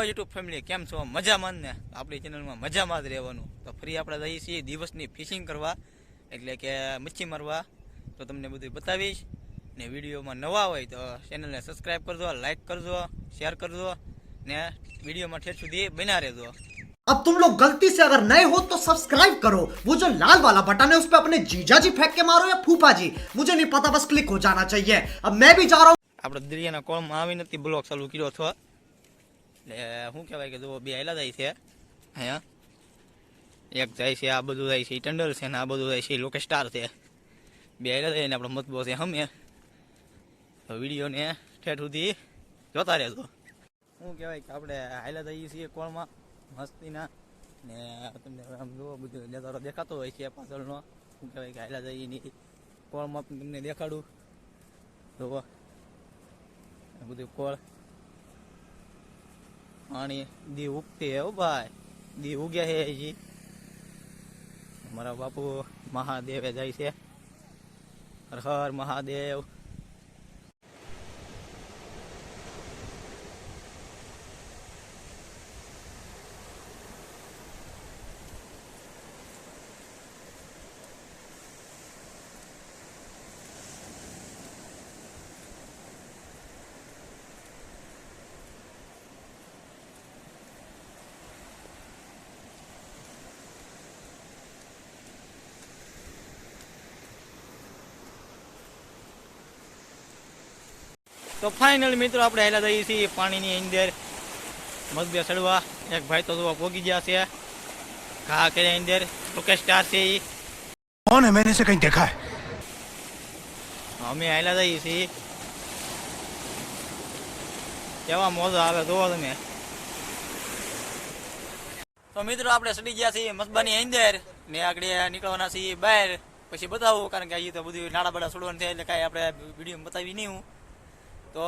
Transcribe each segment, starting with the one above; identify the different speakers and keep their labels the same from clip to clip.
Speaker 1: Hello YouTube family કેમ છો મજામાં જ ને આપણી ચેનલમાં મજામાં જ રહેવાનું તો ફરી આપણે જઈએ છીએ દિવસની ફિશિંગ કરવા એટલે કે મચ્છી મારવા તો તમને બધું બતાવીશ ને વિડીયોમાં નવા હોય તો ચેનલને સબસ્ક્રાઈબ કરજો લાઈક કરજો શેર કરજો ને વિડીયોમાં ઠેઠ સુધી બના રહેજો
Speaker 2: अब तुम लोग गलती से अगर नए हो तो सब्सक्राइब करो वो जो लाल वाला बटन है उस पर अपने जीजा जी फेंक के मारो या फूफा जी मुझे नहीं पता बस क्लिक हो जाना चाहिए अब मैं भी जा रहा हूँ
Speaker 1: આપણે દરિયાના કોળમાં આવી નથી બ્લોક ચાલુ કર્યો છો એટલે શું કહેવાય કે જુઓ, બે આયલા જાય છે. અહીંયા. એક જાય છે, આ બધું જાય છે ટંડલ છે ને આ બધું જાય છે લોકે સ્ટાર છે. બે આયલા જાય ને આપણો મતબો છે, હમે. તો વિડીયોને ઠેઠ સુધી જોતા રહેજો. શું કહેવાય કે આપણે હાયલા જઈએ છીએ કોળમાં મસ્તીના. ને તમને આમ જુઓ, બધું નજારો દેખાતો હોય છે પાછળનો. શું કહેવાય કે હાયલા જઈએ કોળમાં તમને દેખાડું. જુઓ. બધું કોળ પાણી દી ઉગતી હે ભાઈ. દી ઉગ્યા છે હજી. મારા બાપુ મહાદેવે જાય છે. હર હર મહાદેવ. તો ફાઇનલ મિત્રો આપણે હેલા જઈએ છીએ પાણીની અંદર. મગબે સડવા. એક ભાઈ તો જોવા પોગી ગયા છે. ઘા કર્યા અંદર. લોકેશ સ્ટાર છે
Speaker 3: એ કોણ હે? મેને સે કઈ દેખાય.
Speaker 1: અમે હેલા જઈએ છીએ. કેવા મોજા આવે જોવો તમે. તો મિત્રો આપણે સડી ગયા છીએ મસબાની અંદર. ને આગળ નીકળવાના છીએ બહાર. પછી બતાવું કારણ કે અહીં તો બધું નાડા બાડા છોડવાનું છે એટલે કાંઈ આપણે વીડિયો બતાવી નહીં હું. તો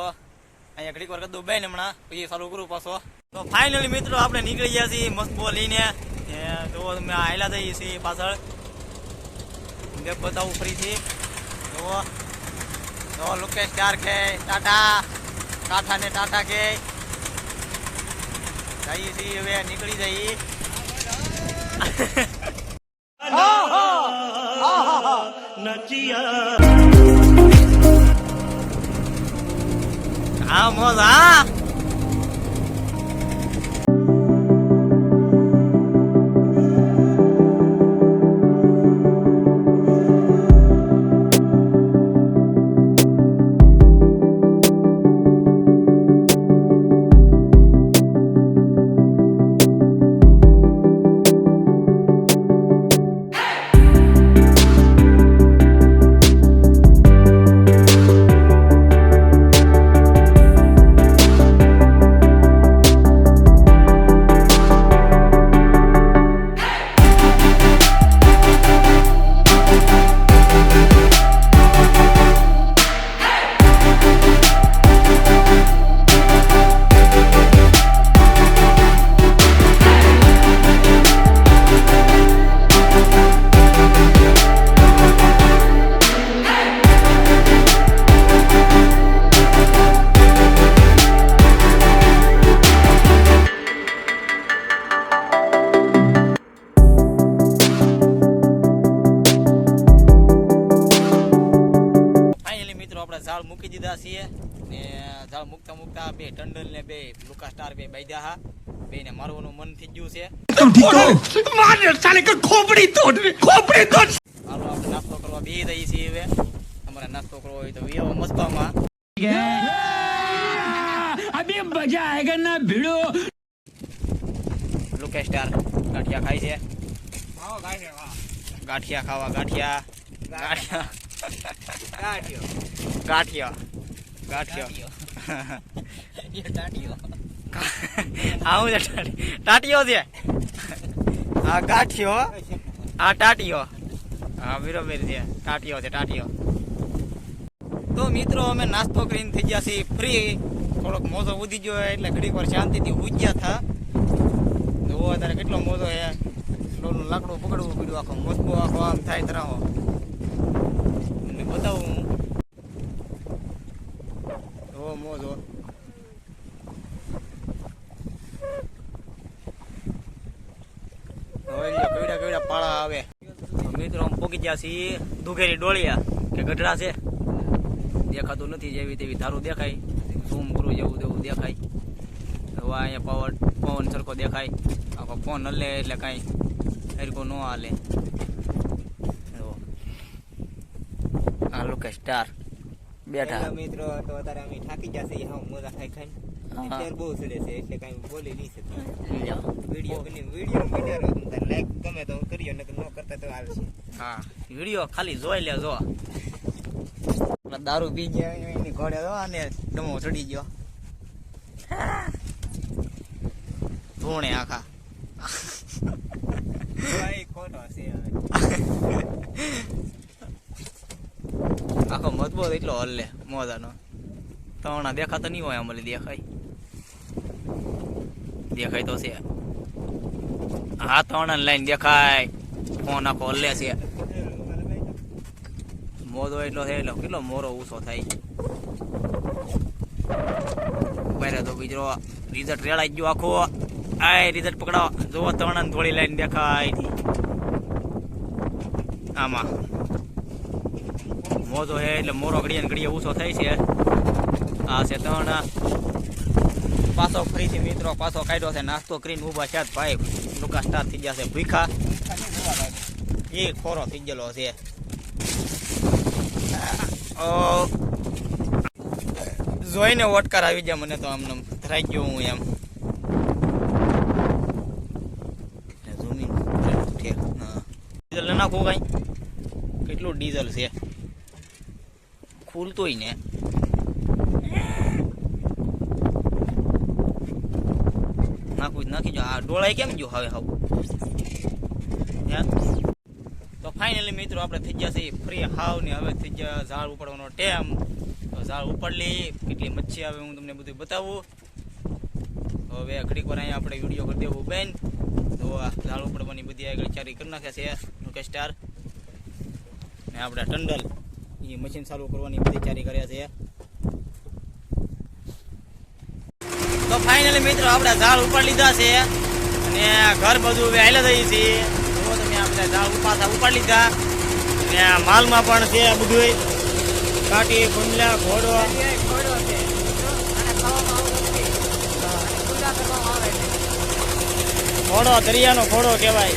Speaker 1: અહીંયા ઘડીક વાર કરી ને હમણાં પછી ચાલુ કરું પાછો તો ફાઇનલી મિત્રો આપણે નીકળી ગયા છીએ મસ્ત લઈને તો તમે હાલ્યા જઈએ છીએ પાછળ મેપ બતાવું ફરીથી જુઓ તો લોકેશ ચાર કે ટાટા ટાટા ને ટાટા કે જઈએ છીએ હવે નીકળી જઈએ આ મોજ હા ફાઇનલી બધા છીએ. ને ઝાડ મૂકતા મૂકતા બે ટંડલ ને બે લુકા સ્ટાર બે બાંધ્યા હા. બે ને મારવાનું મન થઈ ગયું છે. ખોપડી ખોપડી નાસ્તો કરવા બે રહી છીએ હવે. અમારે નાસ્તો કરવો હોય તો વિયો મસ્બામાં
Speaker 4: અભી મજા આયેગા ના ભીડો?
Speaker 1: લુકા સ્ટાર ગાંઠિયા ખાય છે. ગાંઠિયા ખાવા ગાંઠિયા. ગાંઠિયા. ગાંઠિયા. ગાંઠિયો હા હું છે? હા ગાંઠિયો. આ ટાટીઓ હા બરોબર છે. ટાટીઓ છે ટાટીઓ તો મિત્રો અમે નાસ્તો કરીને થઈ ગયા છીએ ફ્રી થોડોક મોજો ઉધી ગયો એટલે ઘડીક વાર શાંતિથી ઉજ્યા થા. જોવો અત્યારે કેટલો મોજો લોનું લાકડું પકડવું પડ્યું આખો મસ્બો આખો આમ થાય તરાવો બતાવું હો મોજ હો કેવડા પાળા આવે. મિત્રો પોકી ગયા છીએ દુઘેરી ડોળિયા, કે ગઢડા છે. દેખાતું નથી જેવી તેવી ધારું દેખાય. ઝૂમ કરું જેવું તેવું દેખાય. હવે અહીંયા પાવર પવન સરખો દેખાય. આખો ફોન હલે એટલે કાંઈ સરખું ન હાલે. આ લોકેશ સ્ટાર બેઠા.
Speaker 5: મિત્રો તો અત્યારે અમે થાકી જશે હા મોજા ખાઈ ખાઈને. અત્યારે બહુ સડે છે એટલે કઈ બોલી નહીં શકીએ વીડિયો બની વીડિયો બન્યા રહો તમે લાઈક ગમે તો કરીએ નકર ન કરતા તો હાલશે
Speaker 1: હા વીડિયો ખાલી જોઈ લે જો દારૂ પી ગયા એની ઘોડે દો અને ડમો ચડી ગયો. ધૂણે આખા.
Speaker 5: ભાઈ ખોટો છે હવે
Speaker 1: આખો મજબૂત એટલો હલ્લે મોજાનો. તણા દેખાતો નહીં હોય અમલી દેખાય. દેખાય તો છે. હા તણા લાઈન દેખાય. ફોન આખો હલ્લે છે. મોજો એટલો છે, એટલે કેટલો મોરો ઊંચો થાય. બરે તો બીજો રિઝલ્ટ રેડાઈ ગયો આખો. આય રિઝલ્ટ પકડાવો. જોવો તણા થોડી લાઈન દેખાય. આમાં. મોજો છે એટલે મોરો ઘડીએ ઘડીએ ઊંચો થાય છે. આ છે ત્રણ. પાછો ફરીથી મિત્રો પાછો કાઢ્યો છે, નાસ્તો કરીને ઊભા છે ભાઈ. લુકા સ્ટાર થઈ ગયા છે ભૂખા એ ખોરો થઈ ગયેલો છે. જોઈને વટકાર આવી જાય મને તો આમ ધરાઈ ગયો હું એમ. ડીઝલ ન નાખવું કઈ. કેટલું ડીઝલ છે? ખુલતોય ને. નાખવું નાખી જો આ ડોળાઈ કેમ જો હવે હવે? તો ફાઇનલી મિત્રો આપણે થઈ ગયા ફ્રી હાવ ને હવે થઈ ગયા ઝાડ ઉપાડવાનો ટેમ. તો ઝાડ ઉપાડલી, કેટલી મચ્છી આવે હું તમને બધું બતાવું. હવે ઘડીક વાર અહીંયા આપણે વીડિયો કરી દેવું બેન. તો આ ઝાડ ઉપાડવાની બધી આગળ ચારી કરી નાખ્યા છે, મુકેશ સ્ટાર. ને આપણે ટંડલ. મશીન ચાલુ કરવાની તૈયારી કર્યા છે. તો ફાઇનલી મિત્રો આપણે ઝાડ ઉપાડી લીધા છે અને ઘર બધું વહેલા થઈ છે. છીએ તમે આપણે ઝાડ ઉપાડતા ઉપાડી લીધા. અને માલમાં પણ છે બધું કાટી, ગુંડલા, ઘોડો. ઘોડો, દરિયાનો ઘોડો કહેવાય.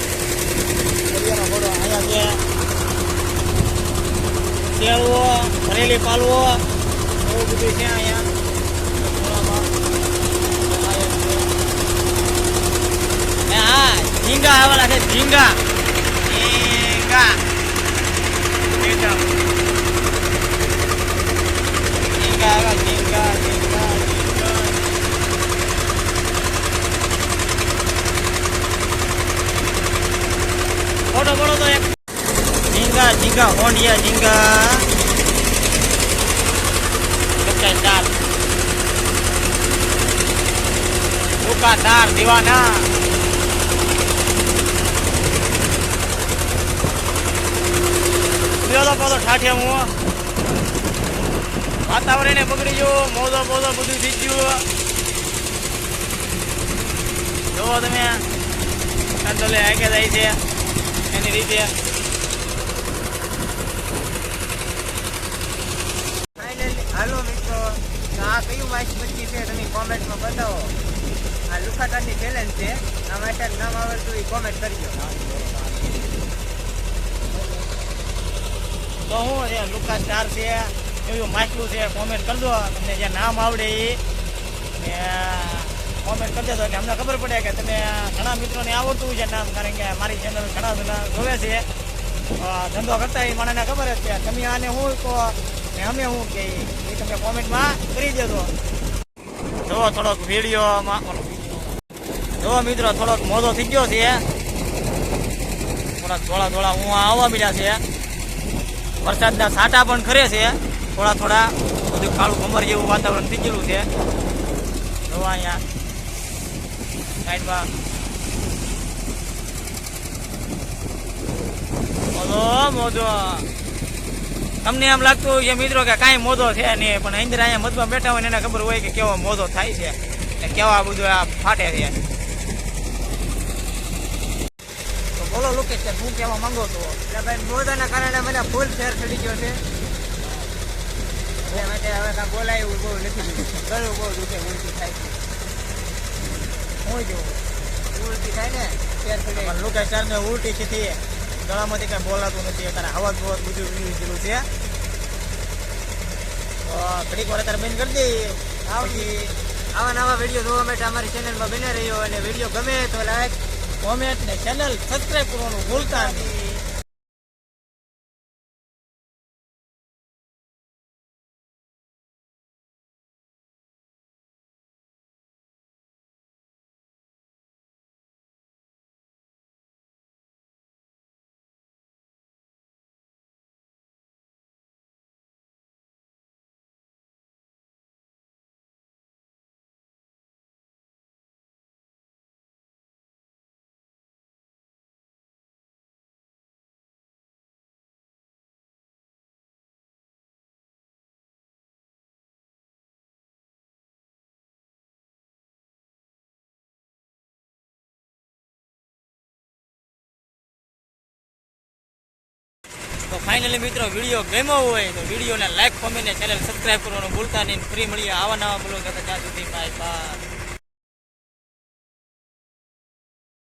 Speaker 1: દરિયાનો ઘોડો અહીંયા છે. કેળવો ભરેલી પાલવો એવું બધું છે અહીંયા. હા, ઝીંગા આવેલા છે, ઝીંગા. ઝીંગા. ઝીંગા. ઝીંગા ઝીંગા ઝીંગા ઝીંગા. ફોટો પડો તો એક. ઝીંગા ઝીંગા, હોંડિયા ઝીંગા ચાર દુકાનદાર દીવાના. લ્યો પોલો પોતો ઠાઠે હું વાતાવરણ બગડી ગયું મોજો મોજો બધું થઈ ગયું. જોવો તમે કંટ્રોલે આગે જાય છે, એની રીતે.
Speaker 5: હાલો મિત્રો આ કયું વાંચ મચ્છી છે તમે કોમેન્ટમાં બતાવો. આ લુખાટાની ચેલેન્જ છે. આ માટે નામ આવડતું એ કોમેન્ટ કરજો
Speaker 1: તો હું એ લુકા સ્ટાર છે, એવું માછલું છે કોમેન્ટ કરી દો. તમને જે નામ આવડે એ. ને કોમેન્ટ કરી દેજો. એટલે અમને ખબર પડે કે તમે ઘણા મિત્રોને આવડતું છે નામ, કારણ કે મારી ચેનલ ઘણા બધા જોવે છે. ધંધો કરતા એ મને ખબર જ છે. તમે આને હું ને અમે હું કે એ તમે કોમેન્ટમાં કરી દેજો. જો થોડોક વિડીયોમાં જો મિત્રો, થોડોક મોજો થઈ ગયો છે. થોડાક થોડા થોડા હું આવવા મળ્યા છે. વરસાદના છાંટા પણ ખરે છે. થોડા થોડા બધું કાળું કમર જેવું વાતાવરણ થઈ ગયેલું છે. જોવા અહીંયા સાઈડમાં. મોજો મોજો. તમને એમ લાગતું હોય મિત્રો કે કાંઈ મોદો છે નહીં, પણ અંદર અહીંયા મધમાં બેઠા હોય એને ખબર હોય કે કેવો મોદો થાય છે. કેવા બધું આ ફાટે છે તો બોલો લોકેશન હું કહેવા માંગો છો.
Speaker 5: એટલે ભાઈ મોજાના કારણે મને ફૂલ ફેર ચડી ગયો છે. એટલે માટે હવે કાંઈ બોલાય બહુ નથી ગળું બહુ દુખે ઉલટી થાય છે.
Speaker 1: હું જોઉં.
Speaker 5: ઉલટી થાય ને ફેર ચડી
Speaker 1: પણ લોકેશન ને ઉલટી છે ગળામાંથી કાંઈ બોલાતું નથી. અત્યારે હવા બહુ બધું લીધેલું છે. ઘડીક વાર અત્યારે બંધ કરી દઈએ આવતી
Speaker 5: આવા નવા વીડિયો જોવા માટે અમારી ચેનલમાં બને રહ્યો અને વીડિયો ગમે તો લાઈક
Speaker 1: કોમેન્ટ ને ચેનલ સબસ્ક્રાઇબ કરવાનું ભૂલતા નહીં. તો ફાઇનલી મિત્રો વીડિયો ગમ્યો હોય તો વિડીયોને લાઈક કોમેન્ટ ચેનલ સબસ્ક્રાઈબ કરવાનું ભૂલતા નહીં. ફ્રી મળીએ આવા નવા બ્લોગ ત્યાં સુધી બાય બાય